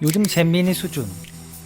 요즘 잼민이 수준.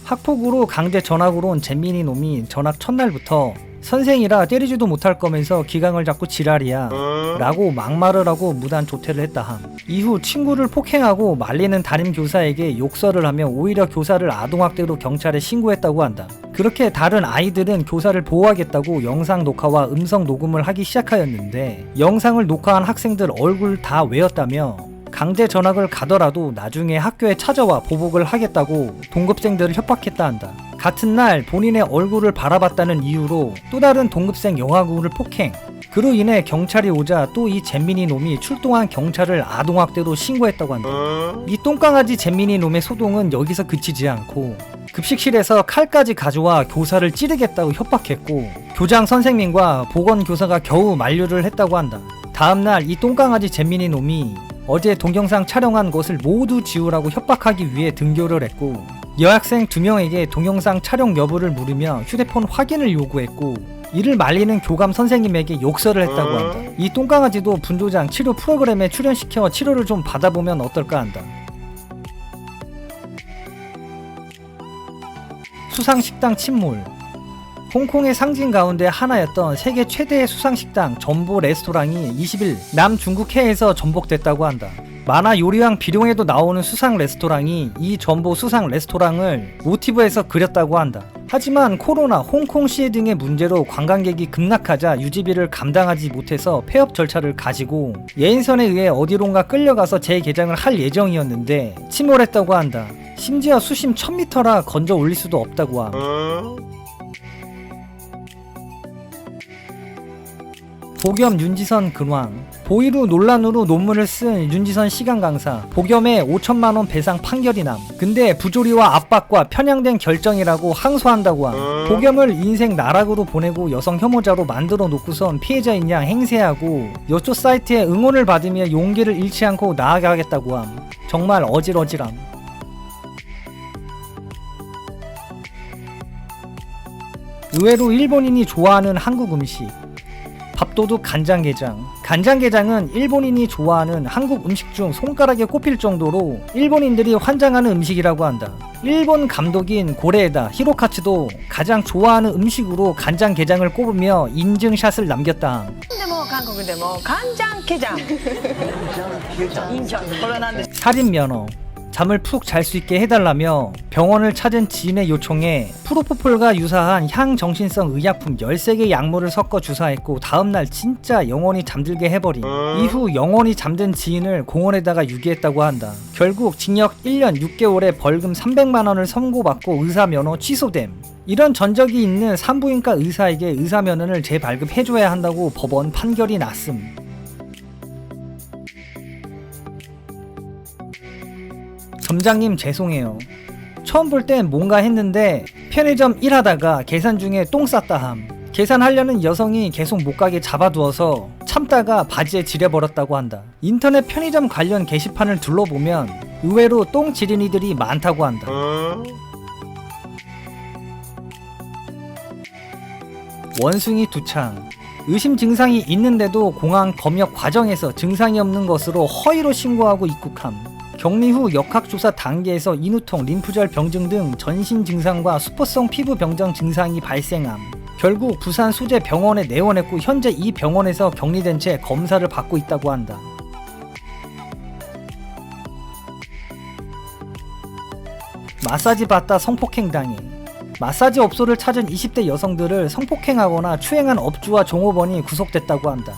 학폭으로 강제 전학으로 온 잼민이 놈이 전학 첫날부터 선생이라 때리지도 못할 거면서 기강을 잡고 지랄이야 라고 막말을 하고 무단 조퇴를 했다 함. 이후 친구를 폭행하고 말리는 담임 교사에게 욕설을 하며 오히려 교사를 아동학대로 경찰에 신고했다고 한다. 그렇게 다른 아이들은 교사를 보호하겠다고 영상 녹화와 음성 녹음을 하기 시작하였는데 영상을 녹화한 학생들 얼굴 다 외웠다며 강제 전학을 가더라도 나중에 학교에 찾아와 보복을 하겠다고 동급생들을 협박했다 한다. 같은 날 본인의 얼굴을 바라봤다는 이유로 또 다른 동급생 영화구를 폭행. 그로 인해 경찰이 오자 또 이 잼민이 놈이 출동한 경찰을 아동학대로 신고했다고 한다. 이 똥강아지 잼민이 놈의 소동은 여기서 그치지 않고 급식실에서 칼까지 가져와 교사를 찌르겠다고 협박했고 교장 선생님과 보건교사가 겨우 만류를 했다고 한다. 다음날 이 똥강아지 잼민이 놈이 어제 동영상 촬영한 것을 모두 지우라고 협박하기 위해 등교를 했고 여학생 두 명에게 동영상 촬영 여부를 물으며 휴대폰 확인을 요구했고 이를 말리는 교감 선생님에게 욕설을 했다고 한다. 이 똥강아지도 분조장 치료 프로그램에 출연시켜 치료를 좀 받아보면 어떨까 한다. 수상식당 침몰 홍콩의 상징 가운데 하나였던 세계 최대의 수상식당 전보 레스토랑이 20일 남중국해에서 전복됐다고 한다. 만화 요리왕 비룡에도 나오는 수상 레스토랑이 이 전보 수상 레스토랑을 모티브에서 그렸다고 한다. 하지만 코로나, 홍콩 시해 등의 문제로 관광객이 급락하자 유지비를 감당하지 못해서 폐업 절차를 가지고 예인선에 의해 어디론가 끌려가서 재개장을 할 예정이었는데 침몰했다고 한다. 심지어 수심 1000m라 건져 올릴 수도 없다고 함. 복염 윤지선 근황. 보이루 논란으로 논문을 쓴 윤지선 시간 강사. 복염에 5천만원 배상 판결이 남. 근데 부조리와 압박과 편향된 결정이라고 항소한다고 함. 복염을 인생 나락으로 보내고 여성 혐오자로 만들어 놓고선 피해자인 양 행세하고 여초 사이트에 응원을 받으며 용기를 잃지 않고 나아가겠다고 함. 정말 어질어질함. 의외로 일본인이 좋아하는 한국 음식 밥도둑 간장게장. 간장게장은 일본인이 좋아하는 한국 음식 중 손가락에 꼽힐 정도로 일본인들이 환장하는 음식이라고 한다. 일본 감독인 고레에다 히로카츠도 가장 좋아하는 음식으로 간장게장을 꼽으며 인증샷을 남겼다. 뭐 한국인데 뭐 간장게장. 인천. 인천. 인천. 인천. 인천. 잠을 푹 잘 수 있게 해달라며 병원을 찾은 지인의 요청에 프로포폴과 유사한 향정신성 의약품 13개 약물을 섞어 주사했고 다음날 진짜 영원히 잠들게 해버림 이후 영원히 잠든 지인을 공원에다가 유기했다고 한다. 결국 징역 1년 6개월에 벌금 300만원을 선고받고 의사 면허 취소됨. 이런 전적이 있는 산부인과 의사에게 의사 면허를 재발급해줘야 한다고 법원 판결이 났음 점장님 죄송해요. 처음 볼 땐 뭔가 했는데 편의점 일하다가 계산 중에 똥 쌌다 함. 계산하려는 여성이 계속 못 가게 잡아두어서 참다가 바지에 지려버렸다고 한다. 인터넷 편의점 관련 게시판을 둘러보면 의외로 똥 지린 이들이 많다고 한다. 원숭이 두창. 의심 증상이 있는데도 공항 검역 과정에서 증상이 없는 것으로 허위로 신고하고 입국함. 격리 후 역학조사 단계에서 인후통, 림프절 병증 등 전신 증상과 수포성 피부 병정 증상이 발생함. 결국 부산 수제 병원에 내원했고 현재 이 병원에서 격리된 채 검사를 받고 있다고 한다. 마사지 받다 성폭행 당해. 마사지 업소를 찾은 20대 여성들을 성폭행하거나 추행한 업주와 종업원이 구속됐다고 한다.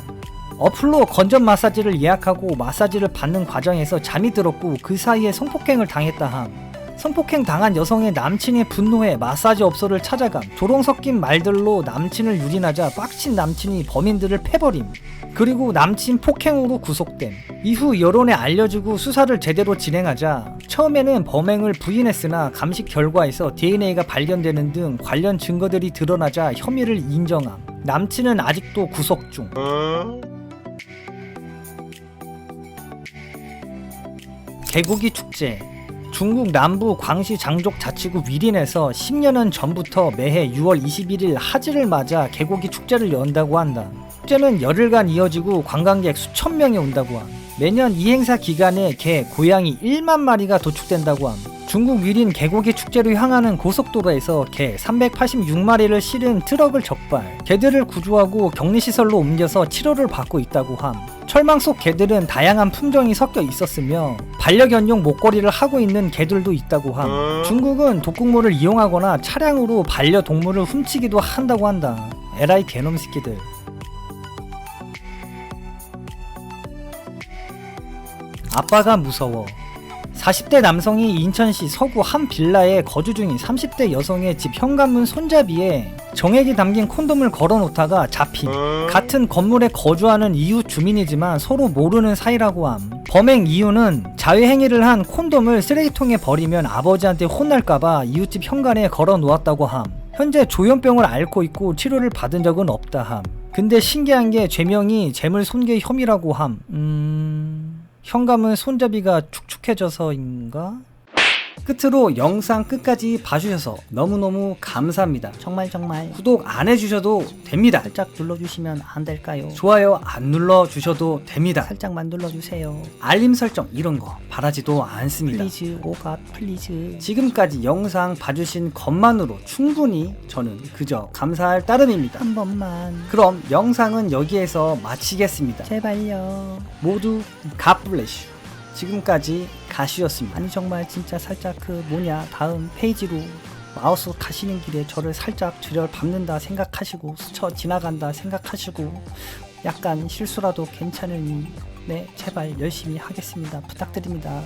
어플로 건전 마사지를 예약하고 마사지를 받는 과정에서 잠이 들었고 그 사이에 성폭행을 당했다 함. 성폭행 당한 여성의 남친이 분노해 마사지 업소를 찾아감. 조롱 섞인 말들로 남친을 유린하자 빡친 남친이 범인들을 패버림. 그리고 남친 폭행으로 구속됨. 이후 여론에 알려주고 수사를 제대로 진행하자 처음에는 범행을 부인했으나 감식 결과에서 DNA가 발견되는 등 관련 증거들이 드러나자 혐의를 인정함. 남친은 아직도 구속 중. 개고기 축제. 중국 남부 광시 장족 자치구 위린에서 10년은 전부터 매해 6월 21일 하지를 맞아 개고기 축제를 연다고 한다. 축제는 열흘간 이어지고 관광객 수천 명이 온다고 함. 매년 이 행사 기간에 개, 고양이 1만 마리가 도축된다고 함. 중국 위린 개고기 축제로 향하는 고속도로에서 개 386마리를 실은 트럭을 적발. 개들을 구조하고 격리시설로 옮겨서 치료를 받고 있다고 함. 철망 속 개들은 다양한 품종이 섞여 있었으며 반려견용 목걸이를 하고 있는 개들도 있다고 함. 중국은 독극물을 이용하거나 차량으로 반려동물을 훔치기도 한다고 한다. 에라이 개놈 새끼들. 아빠가 무서워. 40대 남성이 인천시 서구 한 빌라에 거주 중인 30대 여성의 집 현관문 손잡이에 정액이 담긴 콘돔을 걸어 놓다가 잡힌 같은 건물에 거주하는 이웃 주민이지만 서로 모르는 사이라고 함. 범행 이유는 자해 행위를 한 콘돔을 쓰레기통에 버리면 아버지한테 혼날까봐 이웃집 현관에 걸어 놓았다고 함. 현재 조현병을 앓고 있고 치료를 받은 적은 없다 함. 근데 신기한 게 죄명이 재물 손괴 혐의라고 함. 음... 현감은 손잡이가 축축해져서인가? 끝으로 영상 끝까지 봐주셔서 너무너무 감사합니다. 정말 정말 구독 안 해주셔도 됩니다. 살짝 눌러주시면 안 될까요? 좋아요 안 눌러주셔도 됩니다. 살짝만 눌러주세요. 알림 설정 이런 거 바라지도 않습니다. 플리즈 오가 플리즈 지금까지 영상 봐주신 것만으로 충분히 저는 그저 감사할 따름입니다. 한 번만 그럼 영상은 여기에서 마치겠습니다. 제발요. 모두 갓블레슈 지금까지 가시였습니다. 아니 정말 진짜 살짝 그 뭐냐 다음 페이지로 마우스 가시는 길에 저를 살짝 들여밟는다 생각하시고 스쳐 지나간다 생각하시고 약간 실수라도 괜찮으니 네 제발 열심히 하겠습니다. 부탁드립니다.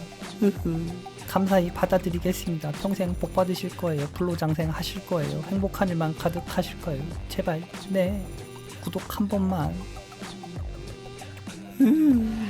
감사히 받아들이겠습니다. 평생 복 받으실 거예요. 불로장생 하실 거예요. 행복한 일만 가득하실 거예요. 제발 네 구독 한 번만. 음.